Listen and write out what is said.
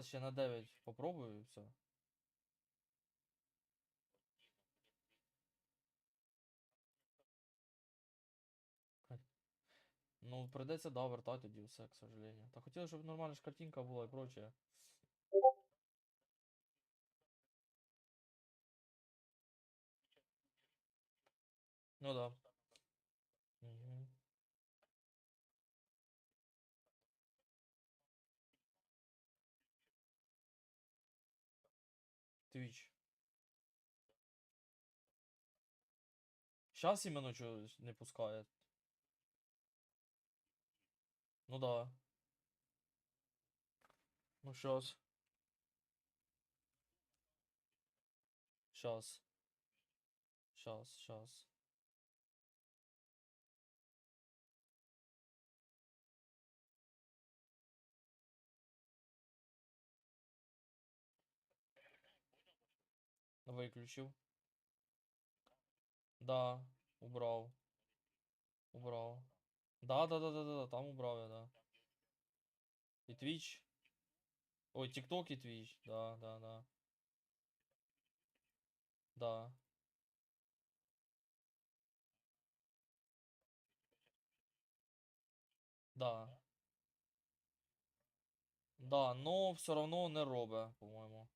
Зараз ще на 9 попробую і все. Ну, придеться, да, вертати тоді все, к сожалению. Та хотілося, щоб нормальна ж картинка була і прочее. Ну да. Твіч. Сейчас іменно чогось не пускає. Ну да. Ну щас. Щас. Щас, щас. Виключив. Да, убрав. Убрав. Да, да, да, да, да, там убрав я, да. І Twitch. Ой, TikTok і Twitch. Да, да, да. Да. Да. Да, но все равно не робить, по-моєму.